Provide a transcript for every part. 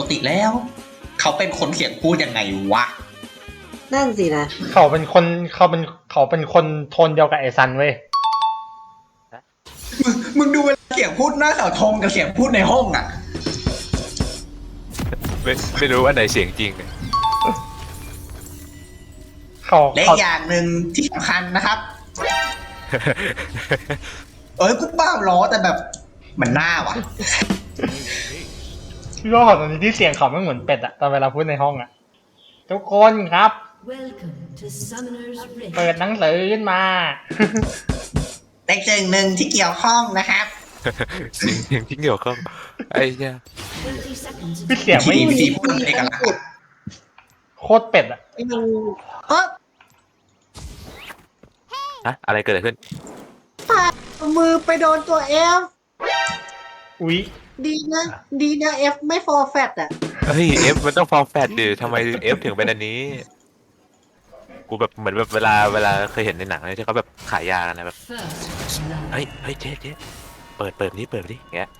กติแล้ว เขาเป็นคนเขียนพูดยังไงวะ นั่นสินะ เขาเป็นคนเขาเป็นเขาเป็นคนโทนเดียวกับไอซันเว้ยมึงมึงดูเวลาเสียงพูดหน้าเสาธงกับเสียงพูดในห้องอะ ไม่ไม่รู้ว่าไหนเสียงจริงเนี่ยเขาและอีเขากอย่างหนึ่งที่สำคัญนะครับ เอ้ยกูบ้าล้อแต่แบบมันหน้าวะ พี่ว่าตอนนี้ที่เสียงเขาไม่เหมือนเป็ดอะตอนเวลาพูดในห้องอะทุกคนครับ Welcome to Summoner's Rift. เปิดหนังสือขึ้นมาแต่สิ่งหนึ่งที่เกี่ยวข้องนะครับเสียงเสียงที่เกี่ยวข้องไอ้เนี่ย30 seconds พี่เสียงไม่วิธีพูดเอกลักษณ์โคตรเป็ดอะไอ้มันเออฮะอะไรเกิดอะไรขึ้นปาดมือไปโดนตัวเอฟ อุ๊ยดีนะ ดีนะเอฟไม่ฟอร์แฟตอะ เฮ้ยเอฟมันต้องฟอร์แฟตดิทำไมเอฟถึงเป็นอันนี้ กูแบบเหมือนแบบเวลาเวลาเคยเห็นในหนังเลยที่เขาแบบขายยากันนะแบบ first blood. เฮ้ยเฮ้ยเจ๊เจ๊เปิดเปิดนี้เปิดนี้อย่างเงี้ย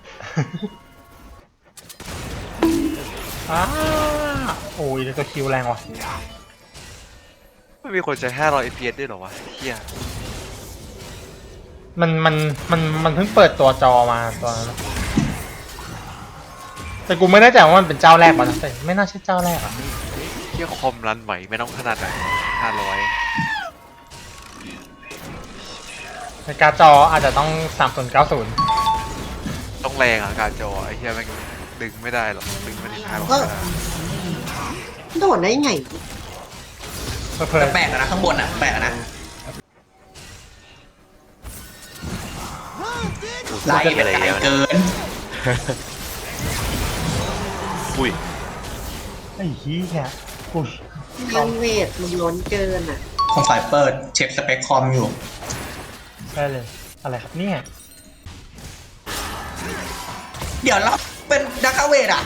อ้าโอ้ยตัวคิวแรงว่ะไม่มีคนใช้500 fps ด้วยเหรอวะเฮียมันมันมันมันเพิ่งเปิดตัวจอมาตอนนั้นอะ แต่กูไม่แน่ใจว่ามันเป็นเจ้าแรกป่ะนะแต่ไม่น่าใช่เจ้าแรกอะเฮียคอมรันใหม่ไม่ต้องขนาดไหน500ในการ์ดจออาจจะต้อง3090ต้องแรงอะการจอไอ้เฮียแม่งดึงไม่ได้หรอกดึงไม่ได้ทางหรอกก็โดนได้ไงเพื่อแปลกอะนะข้างบนอะแปลกอะนะไล่ไปไกลเกิน อุ้ยไอ้เหี้ยกูมันเวทมันล้นเกินอะสงสัยเปิดเช็คสเปคคอมอยู่ ได้เลย อะไรครับเนี่ยเดี๋ยวเราเป็นดักเวทอะ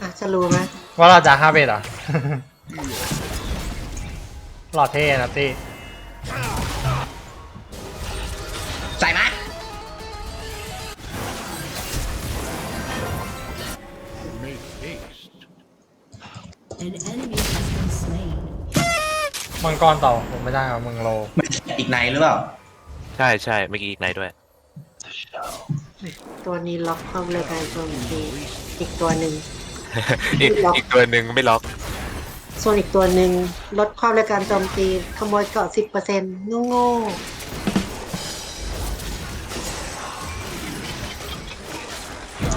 อะจะรู้ไหมว่าเราจะห้าเบสเหรอ หล่อเท่นะตี้ An enemy has been slain. มังกรต่อผมไม่ได้ครับมึงโลมันอีกไหนหรือเปล่าใช่ใช่เมื่อกี้อีกไหนด้วย ตัวนี้ล็อกความเร็วการโจมตีอีกตัวหนึ่ง อีกล็อกอีกตัวหนึ่งไม่ล็อก ส่วนอีกตัวหนึ่งลดความเร็วการโจมตีขโมยเกาะสิบเปอร์เซ็นต์โง่โง่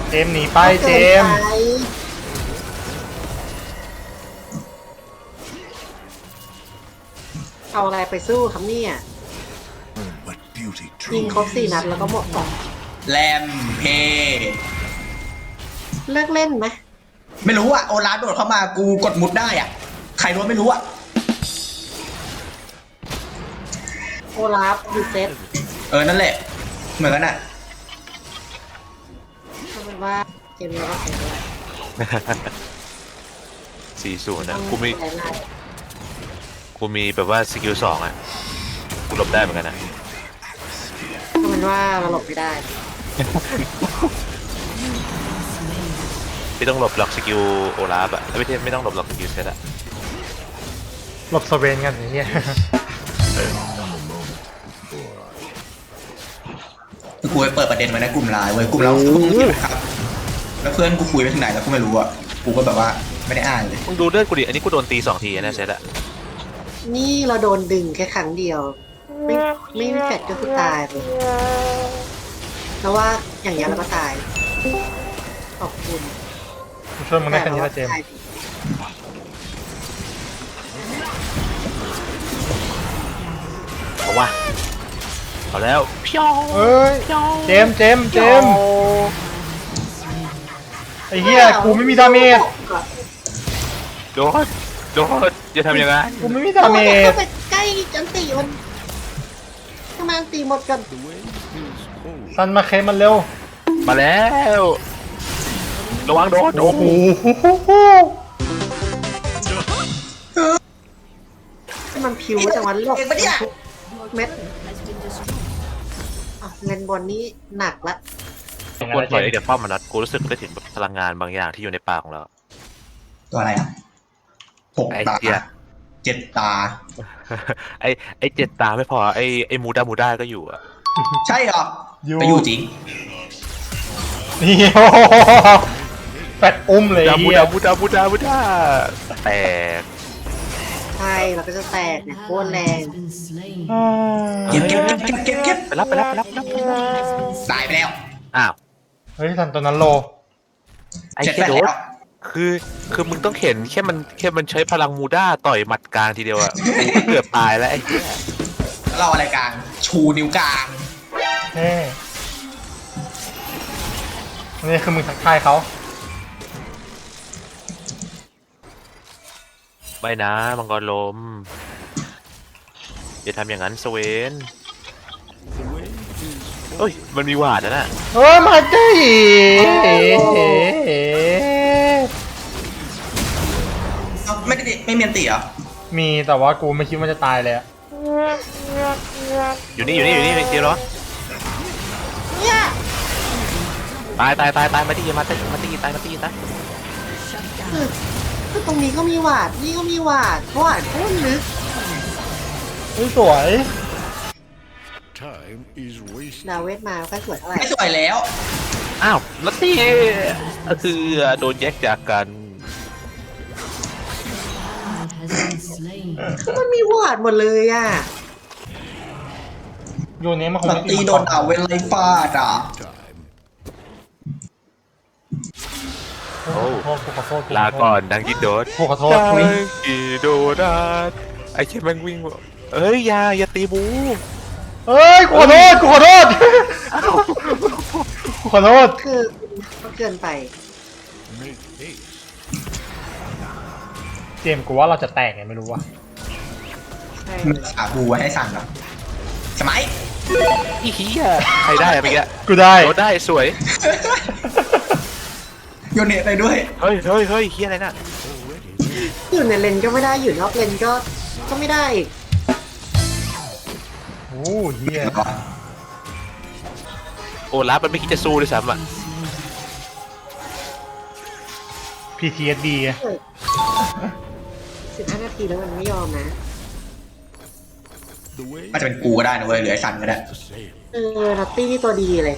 เจมส์หนีไปๆเจมส์กินไป เอาอะไรไปสู้ครับเนี่ย What beauty ยิง truly ครบสี่นัดแล้วก็หมดกล่องแลมเพเลิกเล่นไหมไม่รู้อะโอลาฟโดดเข้ามากูกดมุดได้อะใครรู้ไม่รู้อะโอลาฟดูเซตเออนั่นแหละ เหมือนกันอะทำเป็นว่าเกมนี้ก็แข็งแรงสี่ศูนย์ต้นะองกูมีหลาย กูมีแบบว่าสกิลสองอะกูหลบได้เหมือนกันนะๆทำเป็นว่าเราหลบไม่ได้ไม่ต้องหลบหลอกสกิลโอลาฟอะไม่ใช่ไม่ต้องหลบหลอกสกิลเซตอะหลบสเวนกันไอ้เหี้ยกูไปเปิดประเด็นไว้ในกลุ่มไลน์เว้ยกลุ่มเราพวกมึงเห็นไหมครับ แล้วเพื่อนกูคุยไปถึงไหนแล้วกูไม่รู้อะ กูก็แบบว่าไม่ได้อ่านเลย มึงดูเลือดกูดิอันนี้กูโดนตีสองทีนะเซตอะ นี่เราโดนดึงแค่ครั้งเดียว ไม่ไม่มีแฟดก็คือตายเลยแล้วว่าอย่างนี้ยเราก็ตาย ขอบคุณกูช่วยมึงได้แค่นี้ละเจมส์ตายเอาว่าเอาแล้วเพียวเอ้ย เจมส์เจมส์เจมส์ไอ้เหี้ยกูไม่มีดาเมจโดน โดนจะทำยังไงกูไม่มีดาเมยจเข้าไปใกล้จันตีมันทำไมอันตีหมดกันซันมาเคมันเร็ว มาแล้วระวังโดนโอ้โหมันผิวจังหวะหลบเองปะเนี่ยทุกเม็ด Has been destroyed. อะเลนบอลนี้หนักละควรปล่อยไอเดี๋ยวป้อมมันนัดกูรู้สึกได้ถึงพลังงานบางอย่างที่อยู่ในปากของเรา ตัวอะไรอะ หกไอ้ตาเหี้ย เจ็ดตา ไอไอเจ็ดตาไม่พอไอไอมูดามูดาก็อยู่อะใช่เหรออยู่ ไปอยู่จริง นี่โอ้โหแฟดอุ้มเลยดามูเฮียดามูดามูดามูดาแตกใช่เราก็จะแตกเนี่ยโคตรแรง has been slain. เก็บเก็บเก็บเก็บเก็บเก็บไปรับไปรับไปรับไปรับ Has been ตายไปแล้วอ้าวเฮ้ยทันตัวนั้นโล ไอ้เจ็ดแค่แฟลโดชดแล้ว คือคือมึงต้องเห็นแค่มันแค่มันใช้พลังมูด้าต่อยหมัดกลางทีเดียวอะกูก็เกือบตายแล้วไอ้เหี้ยแล้วเราอะไรกลาง ชูนิ้วกลางเฮ้นี่คือมึงทักทายเขาไม่นะมังกรลมอย่าทำอย่างนั้นสเวนเอ้ยมันมีหวาดนะน่ะเฮ้ยมาดิเไม่ได้ไม่เมียนติเหรอมีแต่ว่ากูไม่คิดว่าจะตายเลยอะอยู่นี่อยู่นี่อยู่นี่เดียวเหรอเนี่ยตายตายตายตายมาตีมาตีมาตีตายมาตีตายคือคือตรงนี้ก็มีหวาดนี่ก็มีหวาดหวาดโคตรลึกเฮ้ยสวย Time is wasted. ดาวเวทมาค่อยสวยเท่าไหร่ไม่สวยแล้ว อ้าวมาตีก็คือโดนแยกจากกัน been slain. คือมันมีหวาดหมดเลยอะโยนนี้มันคงสันไม่ตีโดนเอาเวลไลฟาดอะ Time. โอ้โหกูขอโทษลาก่อนดังกินโดดกูขอโทษดักูงกินโดดาไอ้เชี่ยแม่งวิ่งเอ้ยอย่าอย่าตีบูเฮ้ยกูขอโทษกูขอโทษกูขอโทษคือมันเกินไป Make haste. เจมส์กูว่าเราจะแตกไงไม่รู้ว่ะใช่มึงขาบูไว้ให้สั่นเหรอสมัยอีเหี้ยใครได้อะเมื่อกี้กูได้โดดได้สวย โยนเนตไปด้วยเฮ้ยเฮ้ยเฮ้ยเฮียอะไรน่ะอยู่ในเลนก็ไม่ได้อยู่นอกเลนก็ก็ไม่ได้อีกโอ้เฮียโอ้ลับมันไม่คิดจะสู้ด้วยซ้ำอะ PTSD อะ สิบห้านาทีแล้วมันไม่ยอมนะ The way มันจะเป็นกูก็ได้นะเว้ยหรือไอ้สันก็ได้ the same. เออนัตตี้นี่ตัวดีเลย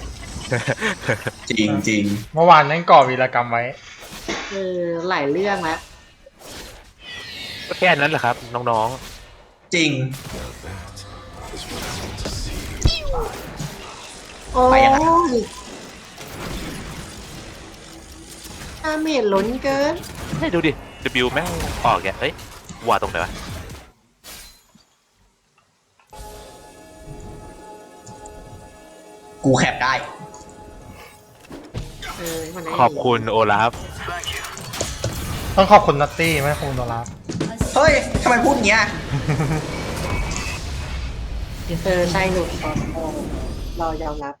จริงจริงเมื่อวานนั่งก่อวีรกรรมไว้ เออหลายเรื่องแล้วก็แค่นั้นแหละครับ น้องจริง โอ้ไปยังไง ยอาเมจล้นเกินๆให้ดูดิ W แม่งออกแกเอ้ยว่าตรงไหนวะกูแคปได้ เออมันได้ขอบคุณโอลาฟต้องขอบคุณนัตตี้ไม่ขอบคุณโนราเฮ้ยทำไมพูดอย่างเงี้ยเออใช่หนูขอโทษเรายอมรับ